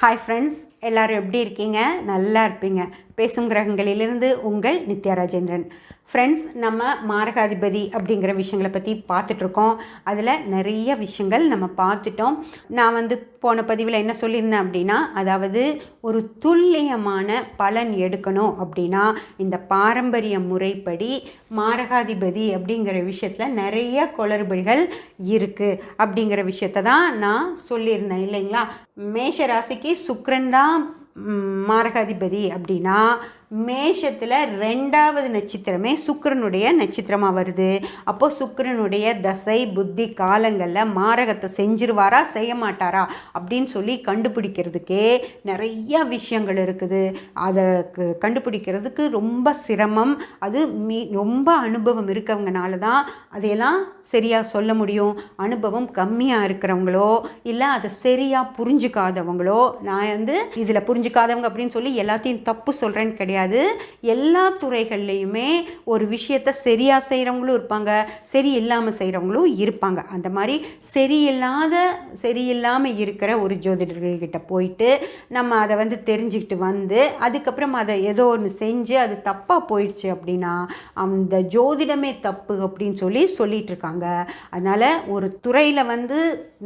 Hi friends எல்லோரும் எப்படி இருக்கீங்க? நல்லா இருப்பீங்க. பேசும் கிரகங்களிலிருந்து உங்கள் நித்யா ராஜேந்திரன். ஃப்ரெண்ட்ஸ் நம்ம மாரகாதிபதி அப்படிங்கிற விஷயங்களை பற்றி பார்த்துட்ருக்கோம். அதில் நிறைய விஷயங்கள் நம்ம பார்த்துட்டோம். நான் வந்து போன பதிவில் என்ன சொல்லியிருந்தேன் அப்படின்னா அதாவது ஒரு துல்லியமான பலன் எடுக்கணும் அப்படின்னா இந்த பாரம்பரிய முறைப்படி மாரகாதிபதி அப்படிங்கிற விஷயத்தில் நிறைய குளறுபடிகள் இருக்குது அப்படிங்கிற விஷயத்த தான் நான் சொல்லியிருந்தேன் இல்லைங்களா? மேஷ ராசிக்கு சுக்கிரன் தான் மாரகாதிபதி அப்படின்னா மேஷத்தில் ரெண்டாவது நட்சத்திரமே சுக்கிரனுடைய நட்சத்திரமாக வருது. அப்போது சுக்கரனுடைய தசை புத்தி காலங்களில் மாரகத்தை செஞ்சிருவாரா செய்ய மாட்டாரா அப்படின்னு சொல்லி கண்டுபிடிக்கிறதுக்கே நிறைய விஷயங்கள் இருக்குது. அதை கண்டுபிடிக்கிறதுக்கு ரொம்ப சிரமம். அது மீ ரொம்ப அனுபவம் இருக்கவங்கனால தான் அதையெல்லாம் சரியாக சொல்ல முடியும். அனுபவம் கம்மியாக இருக்கிறவங்களோ இல்லை அதை சரியாக புரிஞ்சுக்காதவங்களோ நான் வந்து இதில் புரிஞ்சுக்காதவங்க அப்படின்னு சொல்லி எல்லாத்தையும் தப்பு சொல்கிறேன்னு கிடையாது. எல்லா துறைகள்லேயுமே ஒரு விஷயத்தை சரியாக செய்கிறவங்களும் இருப்பாங்க. சரி இல்லாமல் செய்கிறவங்களும் இருப்பாங்க. அந்த மாதிரி சரியில்லாத சரியில்லாமல் இருக்கிற ஒரு ஜோதிடர்கள்கிட்ட போயிட்டு நம்ம அதை வந்து தெரிஞ்சுக்கிட்டு வந்து அதுக்கப்புறம் அதை ஏதோ ஒன்று செஞ்சு அது தப்பாக போயிடுச்சு அப்படின்னா அந்த ஜோதிடமே தப்பு அப்படின்னு சொல்லி சொல்லிகிட்ருக்காங்க அதனால் ஒரு துறையில் வந்து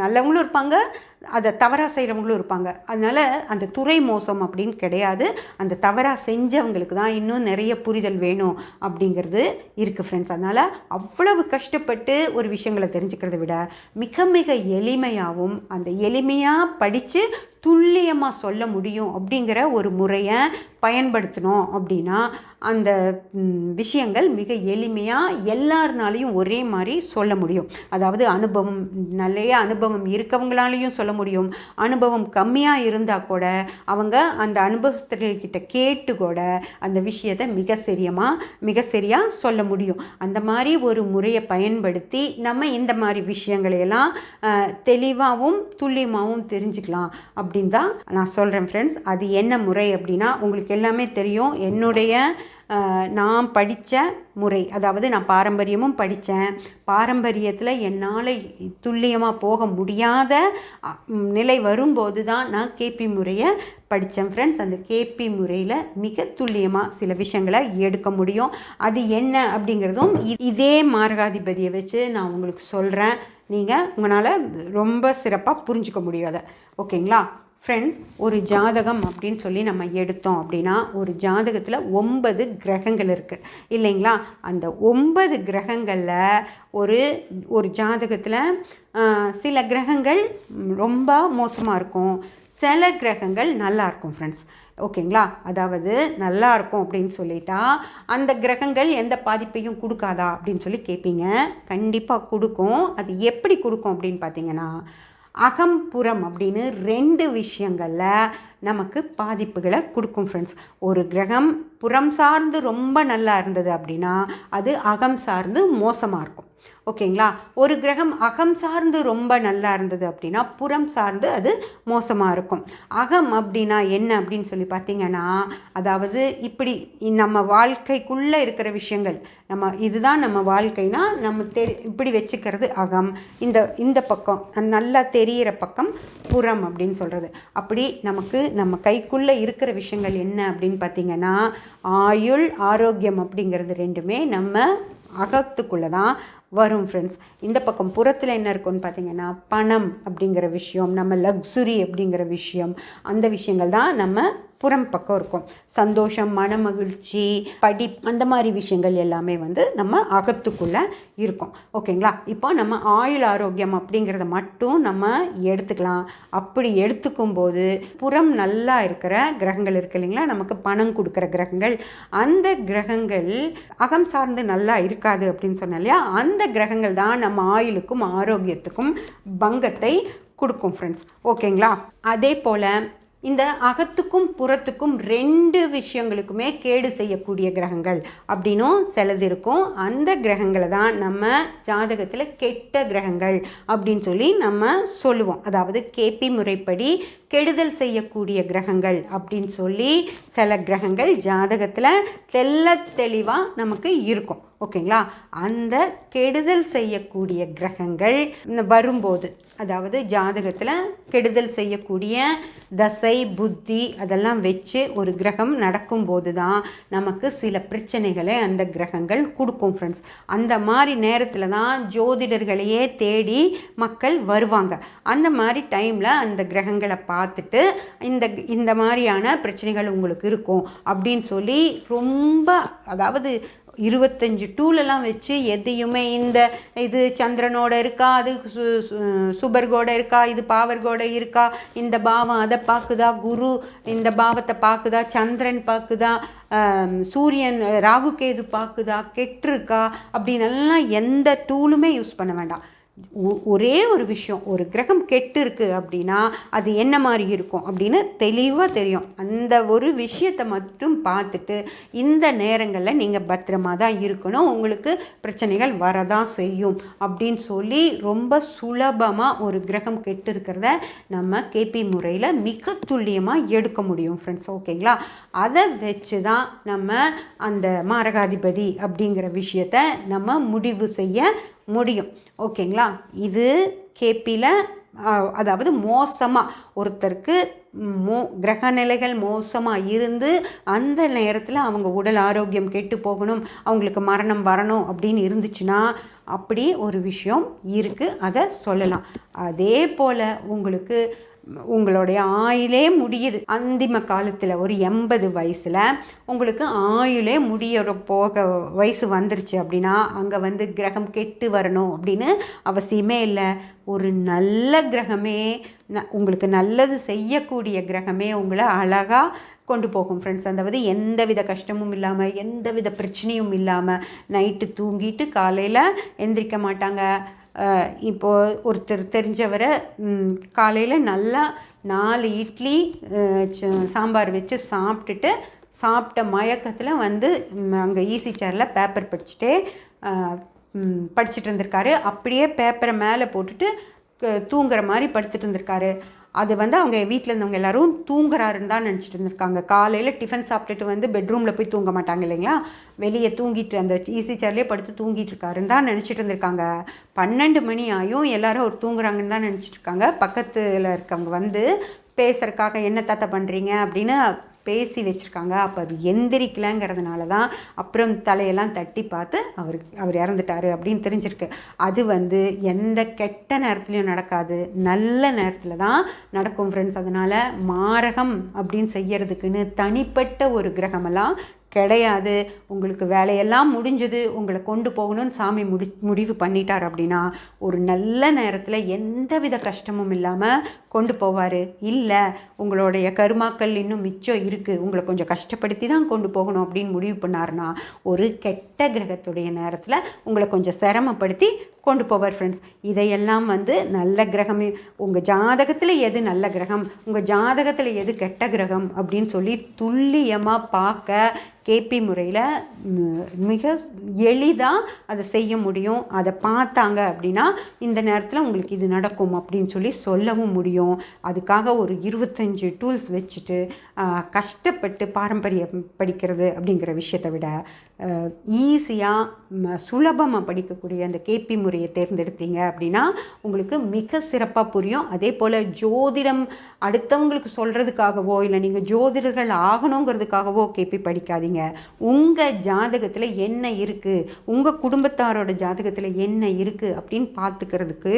நல்லவங்களும் இருப்பாங்க அதை தவறாக செய்கிறவங்களும் இருப்பாங்க. அதனால் அந்த துறை மோசம் அப்படின்னு கிடையாது. அந்த தவறாக செஞ்சவங்களுக்கு தான் இன்னும் நிறைய புரிதல் வேணும் அப்படிங்கிறது இருக்குது ஃப்ரெண்ட்ஸ் அதனால் அவ்வளவு கஷ்டப்பட்டு ஒரு விஷயங்களை தெரிஞ்சுக்கிறத விட மிக மிக எளிமையாகவும் அந்த எளிமையாக படித்து துல்லியமாக சொல்ல முடியும் அப்படிங்கிற ஒரு முறையை பயன்படுத்தினோம் அப்படின்னா அந்த விஷயங்கள் மிக எளிமையாக எல்லாருனாலையும் ஒரே மாதிரி சொல்ல முடியும். அதாவது அனுபவம் நிறைய அனுபவம் இருக்கவங்களாலையும் சொல்ல முடியும். அனுபவம் கம்மியாக இருந்தால் கூட அவங்க அந்த அனுபவஸ்தர்கள்கிட்ட கேட்டு கூட அந்த விஷயத்தை மிக சரியமாக மிக சரியாக சொல்ல முடியும். அந்த மாதிரி ஒரு முறையை பயன்படுத்தி நம்ம இந்த மாதிரி விஷயங்களையெல்லாம் தெளிவாகவும் துல்லியமாகவும் தெரிஞ்சுக்கலாம். அப்படின்னு தான் நான் சொல்கிறேன் ஃப்ரெண்ட்ஸ் அது என்ன முறை அப்படின்னா உங்களுக்கு எல்லாமே தெரியும். என்னுடைய நான் படித்த முறை. அதாவது நான் பாரம்பரியமும் படித்தேன் பாரம்பரியத்தில் என்னால் துல்லியமாக போக முடியாத நிலை வரும்போது தான் நான் கேபி முறையை படித்தேன் ஃப்ரெண்ட்ஸ் அந்த கேபி முறையில் மிக துல்லியமாக சில விஷயங்களை எடுக்க முடியும். அது என்ன அப்படிங்கிறதும் இதே மார்காதிபதியை வச்சு நான் உங்களுக்கு சொல்கிறேன் நீங்கள் உங்களால் ரொம்ப சிறப்பாக புரிஞ்சுக்க முடியும் அதை. ஓகேங்களா? ஃப்ரெண்ட்ஸ் ஒரு ஜாதகம் அப்படின்னு சொல்லி நம்ம எடுத்தோம் அப்படின்னா ஒரு ஜாதகத்தில் ஒன்பது கிரகங்கள் இருக்குது இல்லைங்களா? அந்த ஒன்பது கிரகங்களில் ஒரு ஒரு ஜாதகத்தில் சில கிரகங்கள் ரொம்ப மோசமாக இருக்கும். சில கிரகங்கள் நல்லா இருக்கும் ஃப்ரெண்ட்ஸ் ஓகேங்களா? அதாவது நல்லா இருக்கும் அப்படின்னு சொல்லிட்டா அந்த கிரகங்கள் எந்த பாதிப்பையும் கொடுக்காதா அப்படின்னு சொல்லி கேட்பீங்க கண்டிப்பாக கொடுக்கும். அது எப்படி கொடுக்கும் அப்படின்னு பார்த்தீங்கன்னா அகம்புறம் அப்படின்னு ரெண்டு விஷயங்களில் நமக்கு பாதிப்புகளை கொடுக்கும் ஃப்ரெண்ட்ஸ் ஒரு கிரகம் புறம் சார்ந்து ரொம்ப நல்லா இருந்தது அப்படின்னா அது அகம் சார்ந்து மோசமாக இருக்கும். ஓகேங்களா? ஒரு கிரகம் அகம் சார்ந்து ரொம்ப நல்லா இருந்தது அப்படின்னா புறம் சார்ந்து அது மோசமாக இருக்கும். அகம் அப்படின்னா என்ன அப்படின்னு சொல்லி பார்த்தீங்கன்னா அதாவது இப்படி நம்ம வாழ்க்கைக்குள்ளே இருக்கிற விஷயங்கள் நம்ம இதுதான் நம்ம வாழ்க்கைனா நம்ம தெரி இப்படி வச்சுக்கிறது அகம். இந்த இந்த பக்கம் நல்லா தெரியிற பக்கம் புறம் அப்படின்னு சொல்கிறது அப்படி நமக்கு நம்ம கைக்குள்ளே இருக்கிற விஷயங்கள் என்ன அப்படின்னு பார்த்தீங்கன்னா ஆயுள் ஆரோக்கியம் அப்படிங்கிறது ரெண்டுமே நம்ம அகத்துக்குள்ளே தான் வரும் ஃப்ரெண்ட்ஸ் இந்த பக்கம் புறத்தில் என்ன இருக்கும்னு பார்த்தீங்கன்னா பணம் அப்படிங்கிற விஷயம் நம்ம லக்ஸுரி அப்படிங்கிற விஷயம் அந்த விஷயங்கள் தான் நம்ம புறம் பக்கம் இருக்கும். சந்தோஷம் மனமகிழ்ச்சி படி அந்த மாதிரி விஷயங்கள் எல்லாமே வந்து நம்ம அகத்துக்குள்ளே இருக்கும். ஓகேங்களா? இப்போ நம்ம ஆயுள் ஆரோக்கியம் அப்படிங்கிறத மட்டும் நம்ம எடுத்துக்கலாம். அப்படி எடுத்துக்கும் போது புறம் நல்லா இருக்கிற கிரகங்கள் இருக்கு இல்லைங்களா? நமக்கு பணம் கொடுக்குற கிரகங்கள். அந்த கிரகங்கள் அகம் சார்ந்து நல்லா இருக்காது அப்படின்னு சொன்னேன் இல்லையா? அந்த கிரகங்கள் தான் நம்ம ஆயுளுக்கும் ஆரோக்கியத்துக்கும் பங்கத்தை கொடுக்கும் ஃப்ரெண்ட்ஸ் ஓகேங்களா? அதே போல் இந்த அகத்துக்கும் புறத்துக்கும் ரெண்டு விஷயங்களுக்குமே கேடு செய்யக்கூடிய கிரகங்கள் அப்படின்னும் சிலது இருக்கும். அந்த கிரகங்களை தான் நம்ம ஜாதகத்தில் கெட்ட கிரகங்கள் அப்படின்னு சொல்லி நம்ம சொல்லுவோம். அதாவது கேபி முறைப்படி கெடுதல் செய்யக்கூடிய கிரகங்கள் அப்படின்னு சொல்லி சில கிரகங்கள் ஜாதகத்தில் தெள்ள தெளிவாக நமக்கு இருக்கும். ஓகேங்களா? அந்த கெடுதல் செய்யக்கூடிய கிரகங்கள் இந்த வரும்போது அதாவது ஜாதகத்தில் கெடுதல் செய்யக்கூடிய தசை புத்தி அதெல்லாம் வச்சு ஒரு கிரகம் நடக்கும்போது தான் நமக்கு சில பிரச்சனைகளை அந்த கிரகங்கள் கொடுக்கும் ஃப்ரெண்ட்ஸ் அந்த மாதிரி நேரத்தில் தான் ஜோதிடர்களையே தேடி மக்கள் வருவாங்க. அந்த மாதிரி டைமில் அந்த கிரகங்களை பார்த்துட்டு இந்த இந்த மாதிரியான பிரச்சனைகள் உங்களுக்கு இருக்கும் அப்படின்னு சொல்லி ரொம்ப அதாவது இருபத்தஞ்சு டூலெல்லாம் வச்சு எதையுமே இந்த இது சந்திரனோட இருக்கா அது சு சு- சுபர்கோட இருக்கா இது பாவர்கோட இருக்கா இந்த பாவம் அதை பார்க்குதா குரு இந்த பாவத்தை பார்க்குதா சந்திரன் பார்க்குதா சூரியன் ராகுகேது பார்க்குதா கெட்டிருக்கா அப்படின்னு எல்லாம் எந்த டூலுமே யூஸ் பண்ண வேண்டாம். ஒரே ஒரு விஷயம் ஒரு கிரகம் கெட்டு இருக்குது அப்படின்னா அது என்ன மாதிரி இருக்கும் அப்படின்னு தெளிவாக தெரியும். அந்த ஒரு விஷயத்தை மட்டும் பார்த்துட்டு இந்த நேரங்களில் நீங்கள் பத்திரமா தான் இருக்கணும். உங்களுக்கு பிரச்சனைகள் வரதான் செய்யும் அப்படின்னு சொல்லி ரொம்ப சுலபமாக ஒரு கிரகம் கெட்டு இருக்கிறத நம்ம கேபி முறையில் மிக துல்லியமாக எடுக்க முடியும் ஃப்ரெண்ட்ஸ் ஓகேங்களா அதை வச்சு தான் நம்ம அந்த மாரகாதிபதி அப்படிங்கிற விஷயத்தை நம்ம முடிவு செய்ய முடியும். ஓகேங்களா? இது கேபியில் அதாவது மோசமாக ஒருத்தருக்கு மோ கிரக நிலைகள் மோசமாக இருந்து அந்த நேரத்தில் அவங்க உடல் ஆரோக்கியம் கெட்டு போகணும் அவங்களுக்கு மரணம் வரணும் அப்படின்னு இருந்துச்சுன்னா அப்படி ஒரு விஷயம் இருக்குது அதை சொல்லலாம். அதே போல் உங்களுக்கு உங்களுடைய ஆயுளே முடியுது. அந்திம காலத்தில் ஒரு எண்பது வயசில் உங்களுக்கு ஆயுளே முடிய போக வயசு வந்துருச்சு அப்படின்னா அங்கே வந்து கிரகம் கெட்டு வரணும் அப்படின்னு அவசியமே இல்லை. ஒரு நல்ல கிரகமே ந உங்களுக்கு நல்லது செய்யக்கூடிய கிரகமே உங்களை அழகாக கொண்டு போகும் ஃப்ரெண்ட்ஸ் அதாவது எந்த வித கஷ்டமும் இல்லாமல் எந்த வித பிரச்சனையும் இல்லாமல் நைட்டு தூங்கிட்டு காலையில் எந்திரிக்க மாட்டாங்க. இப்போது ஒருத்தர் தெரிஞ்சவரை காலையில் நல்லா நாலு இட்லி ச- சாம்பார் வச்சு சாப்பிட்டுட்டு சாப்பிட்ட மயக்கத்தில் வந்து அங்கே ஈசி சேரில் பேப்பர் படிச்சுட்டே படிச்சுட்டு இருந்திருக்காரு. அப்படியே பேப்பரை மேலே போட்டுட்டு தூங்குற மாதிரி படுத்துட்டு இருந்திருக்காரு. அது வந்து அவங்க வீட்டில் இருந்தவங்க எல்லோரும் தூங்குறாருன்னு தான் நினச்சிட்டு இருந்திருக்காங்க காலையில் டிஃபன் சாப்பிட்டுட்டு வந்து பெட்ரூமில் போய் தூங்க மாட்டாங்க இல்லைங்களா? வெளியே தூங்கிட்டு அந்த ஈஸி சேர்லேயே படுத்து தூங்கிட்டு இருக்காருன்னு தான் நினச்சிட்டு இருந்திருக்காங்க பன்னெண்டு மணி ஆயும் எல்லாரும் அவர் தூங்குறாங்கன்னு தான் நினச்சிட்டு இருக்காங்க பக்கத்தில் இருக்கவங்க வந்து பேசுறதுக்காக என்ன தாத்தா பண்ணுறீங்க அப்படின்னு பேசி வச்சுருக்காங்க. அப்போ அவர் எந்திரிக்கலங்கிறதுனால தான் அப்புறம் தலையெல்லாம் தட்டி பார்த்து அவர் அவர் இறந்துட்டாரு அப்படின்னு தெரிஞ்சிருக்கு. அது வந்து எந்த கெட்ட நேரத்துலையும் நடக்காது. நல்ல நேரத்தில் தான் நடக்கும் ஃப்ரெண்ட்ஸ் அதனால் மாரகம் அப்படின்னு செய்யறதுக்குன்னு தனிப்பட்ட ஒரு கிரகமெல்லாம் கிடையாது. உங்களுக்கு வேலையெல்லாம் முடிஞ்சது. உங்களை கொண்டு போகணும்னு சாமி முடி முடிவு பண்ணிட்டார் அப்படின்னா ஒரு நல்ல நேரத்தில் எந்தவித கஷ்டமும் இல்லாமல் கொண்டு போவார். இல்லை உங்களுடைய கருமாக்கள் இன்னும் மிச்சம் இருக்குது உங்களை கொஞ்சம் கஷ்டப்படுத்தி தான் கொண்டு போகணும் அப்படின்னு முடிவு பண்ணாருன்னா ஒரு கெட்ட கிரகத்துடைய நேரத்தில் உங்களை கொஞ்சம் சிரமப்படுத்தி கொண்டு போவார் ஃப்ரெண்ட்ஸ் இதையெல்லாம் வந்து நல்ல கிரகம் உங்கள் ஜாதகத்தில் எது நல்ல கிரகம் உங்கள் ஜாதகத்தில் எது கெட்ட கிரகம் அப்படின்னு சொல்லி துல்லியமாக பார்க்க கேபி முறையில் மிக எளிதாக அதை செய்ய முடியும். அதை பார்த்தாங்க அப்படின்னா இந்த நேரத்தில் உங்களுக்கு இது நடக்கும் அப்படின்னு சொல்லி சொல்லவும் முடியும். அதுக்காக ஒரு இருபத்தஞ்சு டூல்ஸ் வச்சுட்டு கஷ்டப்பட்டு பாரம்பரியம் படிக்கிறது அப்படிங்கிற விஷயத்தை விட ஈஸியாக சுலபமாக படிக்கக்கூடிய அந்த கேபி முறையை தேர்ந்தெடுத்தீங்க அப்படின்னா உங்களுக்கு மிக சிறப்பாக புரியும். அதே போல் ஜோதிடம் அடுத்தவங்களுக்கு சொல்கிறதுக்காகவோ இல்லை நீங்கள் ஜோதிடர்கள் ஆகணுங்கிறதுக்காகவோ கேபி படிக்காதீங்க. உங்கள் ஜாதகத்தில் என்ன இருக்குது உங்கள் குடும்பத்தாரோட ஜாதகத்தில் என்ன இருக்குது அப்படின்னு பார்த்துக்கிறதுக்கு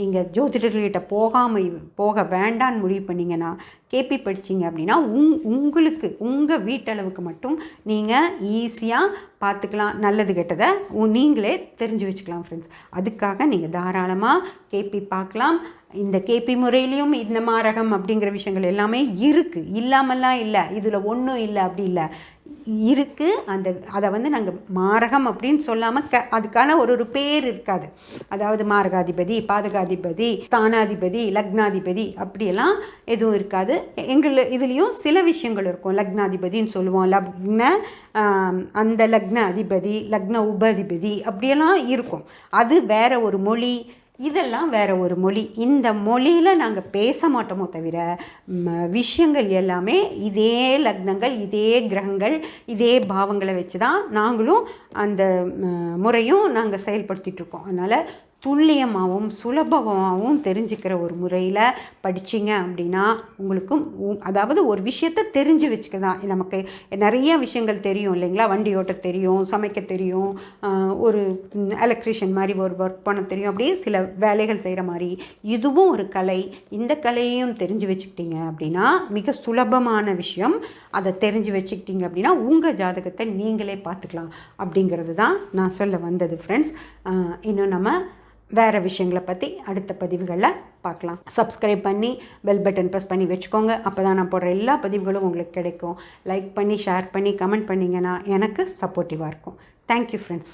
நீங்கள் ஜோதிடர்கள்கிட்ட போகாமல் போக வேண்டான்னு முடிவு பண்ணிங்கன்னா கேபி படிச்சீங்க அப்படின்னா உங் உங்களுக்கு உங்கள் வீட்டளவுக்கு மட்டும் நீங்கள் ஈஸியாக பார்த்துக்கலாம் நல்லது கெட்டதை உ- நீங்களே தெரிஞ்சு வச்சுக்கலாம் ஃப்ரெண்ட்ஸ் அதுக்காக நீங்கள் தாராளமாக கேபி பார்க்கலாம். இந்த கேபி முறையிலையும் இந்த மாரகம் அப்படிங்கிற விஷயங்கள் எல்லாமே இருக்குது இல்லாமல்லாம் இல்லை. இதில் ஒன்றும் இல்லை அப்படி இல்லை. இருக்குது அந்த அதை வந்து நாங்கள் மாரகம் அப்படின்னு சொல்லாமல் க அதுக்கான ஒரு ஒரு பேர் இருக்காது. அதாவது மாரகாதிபதி பாதகாதிபதி ஸ்தானாதிபதி லக்னாதிபதி அப்படியெல்லாம் எதுவும் இருக்காது. எங்கள் இதுலேயும் சில விஷயங்கள் இருக்கும். லக்னாதிபதின்னு சொல்லுவோம். லக்ன அந்த லக்ன அதிபதி லக்ன உபதிபதி அப்படியெல்லாம் இருக்கும். அது வேற ஒரு மொழி இதெல்லாம் வேறு ஒரு மொழி. இந்த மொழியில் நாங்கள் பேச மாட்டோமோ தவிர ம, விஷயங்கள் எல்லாமே இதே லக்னங்கள் இதே கிரகங்கள் இதே பாவங்களை வச்சு தான் நாங்களும் அந்த முறையும் நாங்கள் செயல்படுத்திட்டு இருக்கோம். அதனால் துல்லியமாகவும் சுலபமாகவும் தெரிஞ்சுக்கிற ஒரு முறையில் படிச்சீங்க அப்படின்னா உங்களுக்கும் உ- அதாவது ஒரு விஷயத்தை தெரிஞ்சு வச்சுக்க தான் நமக்கு நிறைய விஷயங்கள் தெரியும் இல்லைங்களா? வண்டி ஓட்ட தெரியும் சமைக்க தெரியும் ஒரு எலக்ட்ரிஷியன் மாதிரி ஒரு ஒர்க் பண்ண தெரியும். அப்படியே சில வேலைகள் செய்கிற மாதிரி இதுவும் ஒரு கலை. இந்த கலையையும் தெரிஞ்சு வச்சுக்கிட்டீங்க அப்படின்னா மிக சுலபமான விஷயம். அதை தெரிஞ்சு வச்சுக்கிட்டீங்க அப்படின்னா உங்கள் ஜாதகத்தை நீங்களே பார்த்துக்கலாம் அப்படிங்கிறது தான் நான் சொல்ல வந்தது ஃப்ரெண்ட்ஸ் இன்னும் நம்ம வேறு விஷயங்களை பற்றி அடுத்த பதிவுகளில் பார்க்கலாம். சப்ஸ்கிரைப் பண்ணி பெல் பட்டன் ப்ரெஸ் பண்ணி வச்சுக்கோங்க. அப்போ தான் நான் போடுற எல்லா பதிவுகளும் உங்களுக்கு கிடைக்கும். லைக் பண்ணி ஷேர் பண்ணி கமெண்ட் பண்ணிங்கன்னா எனக்கு சப்போர்ட்டிவாக இருக்கும். Thank you friends